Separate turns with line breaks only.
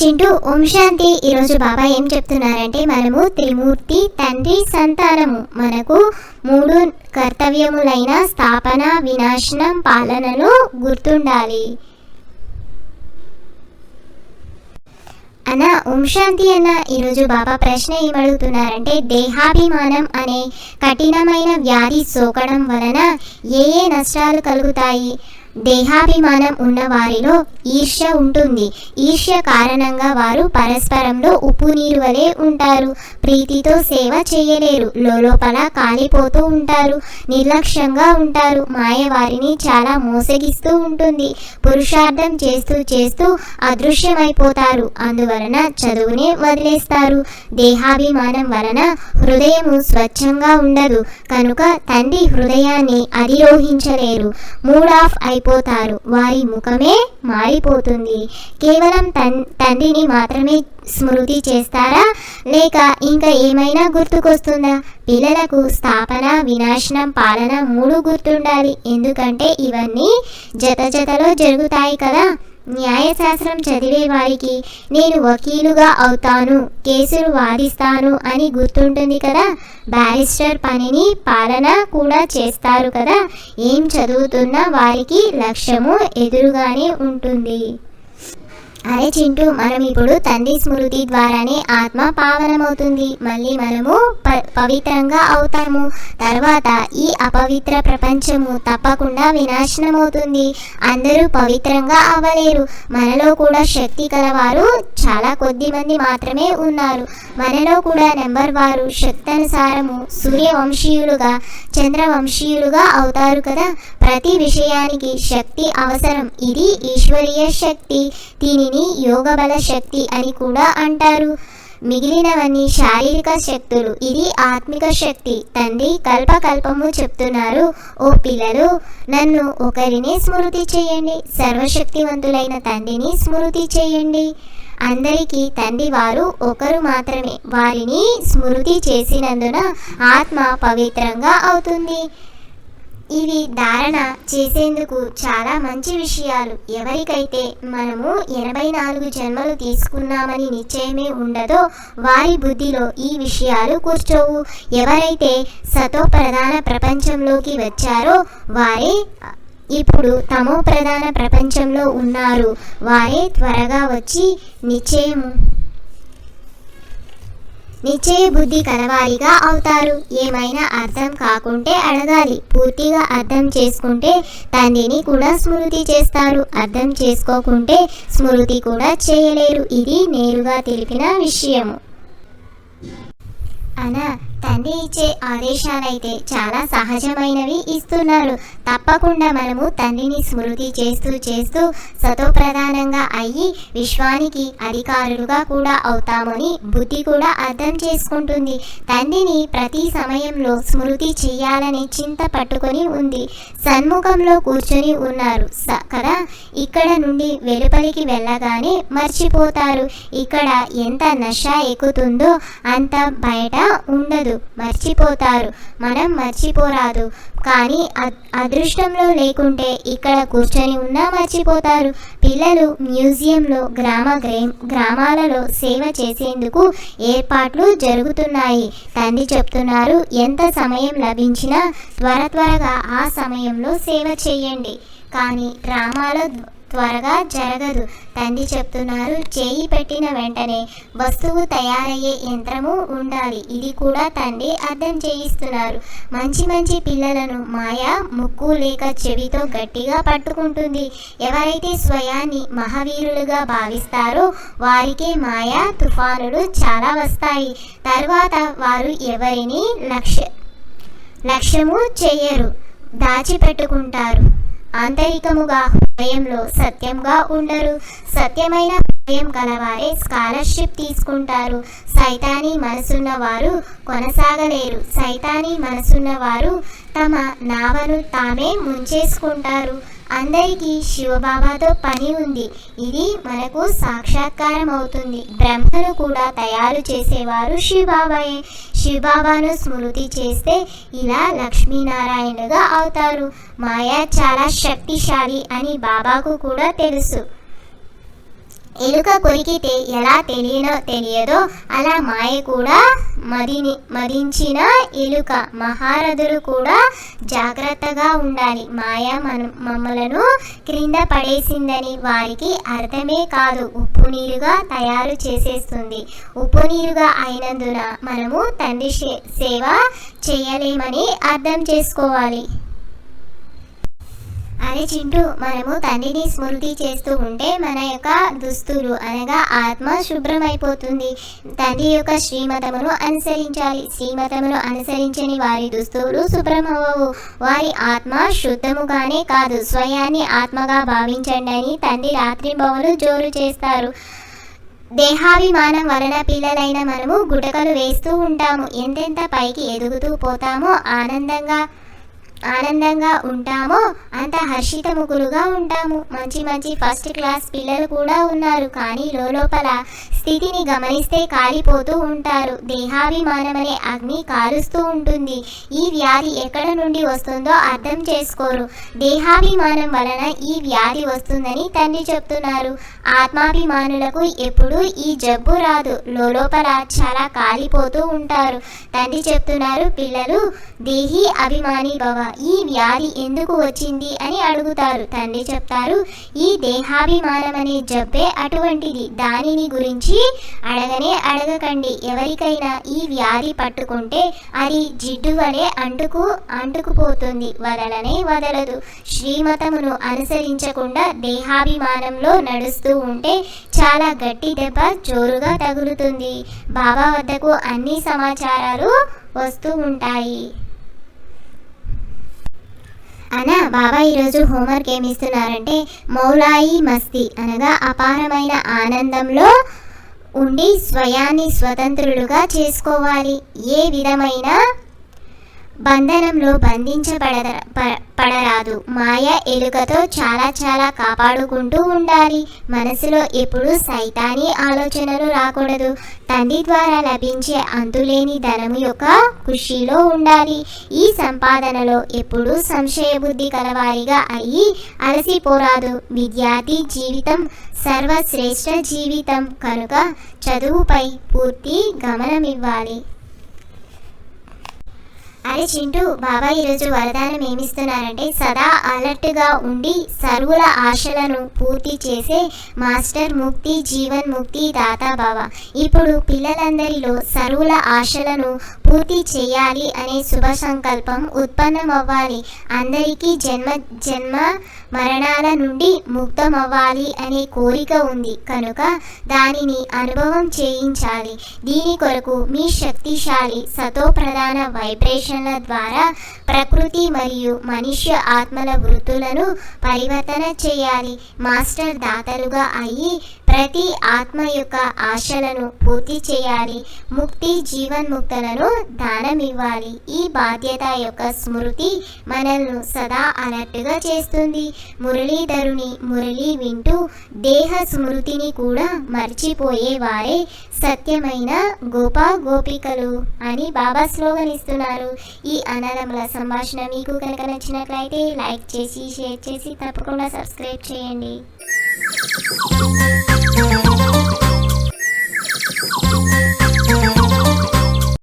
చింటూ ఓం శాంతి ఈరోజు బాబా ఏం చెప్తున్నారంటే మనము త్రిమూర్తి తండ్రి సంతానము. మనకు మూడు కర్తవ్యములైన స్థాపన వినాశనం పాలనను గుర్తుండాలి. అన్న ఓం శాంతి అన్న ఈరోజు బాబా ప్రశ్న ఏమడుగుతున్నారంటే దేహాభిమానం అనే కఠినమైన వ్యాధి సోకడం వలన ఏ ఏ నష్టాలు కలుగుతాయి? దేహాభిమానం ఉన్న వారిలో ఈర్ష్య ఉంటుంది. ఈర్ష్య కారణంగా వారు పరస్పరంలో ఉప్పు నీరు వలె ఉంటారు. ప్రీతితో సేవ చేయలేరు. లోపల కాలిపోతూ ఉంటారు. నిర్లక్ష్యంగా ఉంటారు. మాయ వారిని చాలా మోసగిస్తూ ఉంటుంది. పురుషార్థం చేస్తూ చేస్తూ అదృశ్యమైపోతారు. అందువలన చదువునే వదిలేస్తారు. దేహాభిమానం వలన హృదయము స్వచ్ఛంగా ఉండదు. కనుక తండ్రి హృదయాన్ని అధిరోహించలేరు. మూడ్ ఆఫ్ అయిపోతారు. వారి ముఖమే మారిపోతుంది కేవలం తన్ తండ్రిని మాత్రమే స్మృతి చేస్తారా? లేక ఇంకా ఏమైనా గుర్తుకొస్తుందా? పిల్లలకు స్థాపన వినాశనం పాలన మూడు గుర్తుండాలి. ఎందుకంటే ఇవన్నీ జత జతలో జరుగుతాయి కదా. న్యాయశాస్త్రం చదివే వారికి నేను వకీలుగా అవుతాను కేసులు వాదిస్తాను అని గుర్తుంటుంది కదా? బ్యారిస్టర్ పనిని పాలన కూడా చేస్తారు కదా? ఏం చదువుతున్నా వారికి లక్ష్యము ఎదురుగానే ఉంటుంది. అరే చింటూ మనం ఇప్పుడు తండ్రి స్మృతి ద్వారానే ఆత్మ పావనమవుతుంది. మళ్ళీ మనము ప పవిత్రంగా అవుతాము. తర్వాత ఈ అపవిత్ర ప్రపంచము తప్పకుండా వినాశనం అవుతుంది అందరూ పవిత్రంగా అవ్వలేరు మనలో కూడా శక్తి కలవారు చాలా కొద్ది మంది మాత్రమే ఉన్నారు. మనలో కూడా నెంబర్ వారు శక్తి అనుసారము సూర్యవంశీయులుగా చంద్రవంశీయులుగా అవుతారు కదా. ప్రతి విషయానికి శక్తి అవసరం. ఇది ఈశ్వరీయ శక్తి. దీనిని యోగబల శక్తి అని కూడా అంటారు. మిగిలినవన్నీ శారీరక శక్తులు. ఇది ఆత్మిక శక్తి. తండ్రి కల్పకల్పము చెప్తున్నారు. ఓ పిల్లలు నన్ను ఒకరిని స్మృతి చేయండి. సర్వశక్తివంతులైన తండ్రిని స్మృతి చేయండి. అందరికీ తండ్రి వారు ఒకరు మాత్రమే. వారిని స్మృతి చేసినందున ఆత్మ పవిత్రంగా అవుతుంది. ఇవి ధారణ చేసేందుకు చాలా మంచి విషయాలు. ఎవరికైతే మనము ఎనభై నాలుగు జన్మలు తీసుకున్నామని నిశ్చయమే ఉండదో వారి బుద్ధిలో ఈ విషయాలు కూర్చోవు. ఎవరైతే సతో ప్రధాన ప్రపంచంలోకి వచ్చారో వారే ఇప్పుడు తమో ప్రధాన ప్రపంచంలో ఉన్నారు. వారే త్వరగా వచ్చి నిశ్చయము నిశ్చయ బుద్ధి కలవారిగా అవుతారు. ఏమైనా అర్థం కాకుంటే అడగాలి. పూర్తిగా అర్థం చేసుకుంటే తండ్రిని కూడా స్మృతి చేస్తారు అర్థం చేసుకోకుంటే స్మృతి కూడా చేయలేరు. ఇది నేరుగా తెలిపిన విషయము. అనా తండ్రి ఇచ్చే ఆదేశాలైతే చాలా సహజమైనవి ఇస్తున్నారు. తప్పకుండా మనము తండ్రిని స్మృతి చేస్తూ చేస్తూ సతోప్రధానంగా అయ్యి విశ్వానికి అధికారులుగా కూడా అవుతామని బుద్ధి కూడా అర్థం చేసుకుంటుంది. తండ్రిని ప్రతి సమయంలో స్మృతి చేయాలనే చింత పట్టుకొని ఉంది. సన్ముఖంలో కూర్చొని ఉన్నారు. స కదా? ఇక్కడ నుండి వెలుపలికి వెళ్ళగానే మర్చిపోతారు. ఇక్కడ ఎంత నష ఎక్కుతుందో అంత బయట ఉండదు. మర్చిపోతారు. మనం మర్చిపోరాదు. కానీ అదృష్టంలో లేకుంటే ఇక్కడ కూర్చొని ఉన్నా మర్చిపోతారు. పిల్లలు మ్యూజియంలో గ్రామ గ్రామాలలో సేవ చేసేందుకు ఏర్పాట్లు జరుగుతున్నాయి. తండ్రి చెప్తున్నారు ఎంత సమయం లభించినా త్వర త్వరగా ఆ సమయంలో సేవ చేయండి. కానీ గ్రామాల త్వరగా జరగదు. తండ్రి చెప్తున్నారు చేయి పెట్టిన వెంటనే వస్తువు తయారయ్యే యంత్రము ఉండాలి. ఇది కూడా తండ్రి అర్థం చేయిస్తున్నారు. మంచి మంచి పిల్లలను మాయ ముక్కు లేక చెవితో గట్టిగా పట్టుకుంటుంది. ఎవరైతే స్వయాన్ని మహావీరులుగా భావిస్తారో వారికే మాయ తుఫానులు చాలా వస్తాయి. తర్వాత వారు ఎవరిని లక్ష్య లక్ష్యము చేయరు. దాచిపెట్టుకుంటారు. ఆంతరికముగా హృదయంలో సత్యంగా ఉండరు. సత్యమైన హృదయం గలవారే స్కాలర్షిప్ తీసుకుంటారు. సైతానీ మనసున్న వారు కొనసాగలేరు. సైతానీ మనసున్న వారు తమ నావను తామే ముంచేసుకుంటారు. అందరికీ శివబాబాతో పని ఉంది. ఇది మనకు సాక్షాత్కారం అవుతుంది బ్రహ్మను కూడా తయారు చేసేవారు శివబాబాయే. శివబాబాను స్మృతి చేస్తే ఇలా లక్ష్మీనారాయణుగా అవుతారు. మాయ చాలా శక్తిశాలి అని బాబాకు కూడా తెలుసు. ఎలుక కొరికితే ఎలా తెలియనో తెలియదో అలా మాయ కూడా మదిని మదించిన ఎలుక. మహారథులు కూడా జాగ్రత్తగా ఉండాలి. మాయ మన మమ్మలను క్రింద పడేసిందని వారికి అర్థమే కాదు. ఉప్పు నీరుగా తయారు చేసేస్తుంది. ఉప్పు నీరుగా అయినందున మనము తండ్రి సే- సేవ చేయలేమని అర్థం చేసుకోవాలి. అరే చింటూ మనము తండ్రిని స్మృతి చేస్తూ ఉంటే మన యొక్క దుస్తులు అనగా ఆత్మ శుభ్రమైపోతుంది. తండ్రి యొక్క శ్రీమతమును అనుసరించాలి. శ్రీమతమును అనుసరించని వారి దుస్తులు శుభ్రమవ్వవు. వారి ఆత్మ శుద్ధముగానే కాదు. స్వయాన్ని ఆత్మగా భావించండి అని తండ్రి రాత్రి బొమ్మలు జోరు చేస్తారు. దేహాభిమానం వలన పిల్లలైన మనము గుటకలు వేస్తూ ఉంటాము. ఎంతెంత పైకి ఎదుగుతూ పోతామో ఆనందంగా ఆనందంగా ఉంటామో అంత హర్షితముఖులుగా ఉంటాము. మంచి మంచి ఫస్ట్ క్లాస్ పిల్లలు కూడా ఉన్నారు. కానీ లోపల స్థితిని గమనిస్తే కాలిపోతూ ఉంటారు. దేహాభిమానం అనే అగ్ని కాలుస్తూ ఉంటుంది. ఈ వ్యాధి ఎక్కడ నుండి వస్తుందో అర్థం చేసుకోరు. దేహాభిమానం వలన ఈ వ్యాధి వస్తుందని తండ్రి చెప్తున్నారు. ఆత్మాభిమానులకు ఎప్పుడు ఈ జబ్బు రాదు. లోపల చాలా కాలిపోతూ ఉంటారు. తండ్రి చెప్తున్నారు పిల్లలు దేహి అభిమాని భవ. ఈ వ్యాధి ఎందుకు వచ్చింది అని అడుగుతారు. తండ్రి చెప్తారు ఈ దేహాభిమానం అనే జబ్బే అటువంటిది. దానిని గురించి అడగనే అడగకండి. ఎవరికైనా ఈ వ్యాధి పట్టుకుంటే అది జిడ్డు వలె అంటుకు అంటుకుపోతుంది. వదలనే వదలదు. శ్రీమతమును అనుసరించకుండా దేహాభిమానంలో నడుస్తూ ఉంటే చాలా గట్టి దెబ్బ జోరుగా తగులుతుంది. బాబా వద్దకు అన్ని సమాచారాలు వస్తూ ఉంటాయి. అనా బాబా ఈరోజు హోంవర్క్ ఏమిస్తున్నారంటే మౌలాయి మస్తి అనగా అపారమైన ఆనందంలో ఉండి స్వయాన్ని స్వతంత్రులుగా చేసుకోవాలి. ఏ విధమైన బంధనంలో బంధించబడ పడరాదు. మాయ ఎలుకతో చాలా చాలా కాపాడుకుంటూ ఉండాలి. మనసులో ఎప్పుడూ సైతాని ఆలోచనలు రాకూడదు. తండ్రి ద్వారా లభించే అంతులేని ధనము యొక్క కృషిలో ఉండాలి. ఈ సంపాదనలో ఎప్పుడూ సంశయ బుద్ధి కలవారిగా అయ్యి అలసిపోరాదు. విద్యార్థి జీవితం సర్వశ్రేష్ఠ జీవితం. కనుక చదువుపై పూర్తి గమనమివ్వాలి. అరే చింటూ బాబా ఈరోజు వరదానం ఏమిస్తున్నారంటే సదా అలర్ట్గా ఉండి సర్వుల ఆశలను పూర్తి చేసే మాస్టర్ ముక్తి జీవన్ ముక్తి దాతా బాబా ఇప్పుడు పిల్లలందరిలో సర్వుల ఆశలను పూర్తి చేయాలి అనే శుభ సంకల్పం ఉత్పన్నమవ్వాలి. అందరికీ జన్మ జన్మ మరణాల నుండి ముక్తమవ్వాలి అనే కోరిక ఉంది. కనుక దానిని అనుభవం చేయించాలి. దీని కొరకు మీ శక్తిశాలి సతోప్రధాన వైబ్రేషన్ల ద్వారా ప్రకృతి మరియు మనుష్య ఆత్మల వృత్తులను పరివర్తన చేయాలి. మాస్టర్ దాతలుగా అయ్యి ప్రతి ఆత్మ యొక్క ఆశలను పూర్తి చేయాలి. ముక్తి జీవన్ముక్తులను దానం ఇవ్వాలి ఈ బాధ్యత యొక్క స్మృతి మనల్ని సదా అలర్ట్గా చేస్తుంది. మురళీధరుని మురళి వింటూ దేహ స్మృతిని కూడా మర్చిపోయే వారే సత్యమైన గోపా గోపికలు అని బాబా స్లోగన్ ఇస్తున్నారు ఈ అన్నదముల సంభాషణ మీకు కనుక నచ్చినట్లయితే లైక్ చేసి షేర్ చేసి తప్పకుండా సబ్స్క్రైబ్ చేయండి.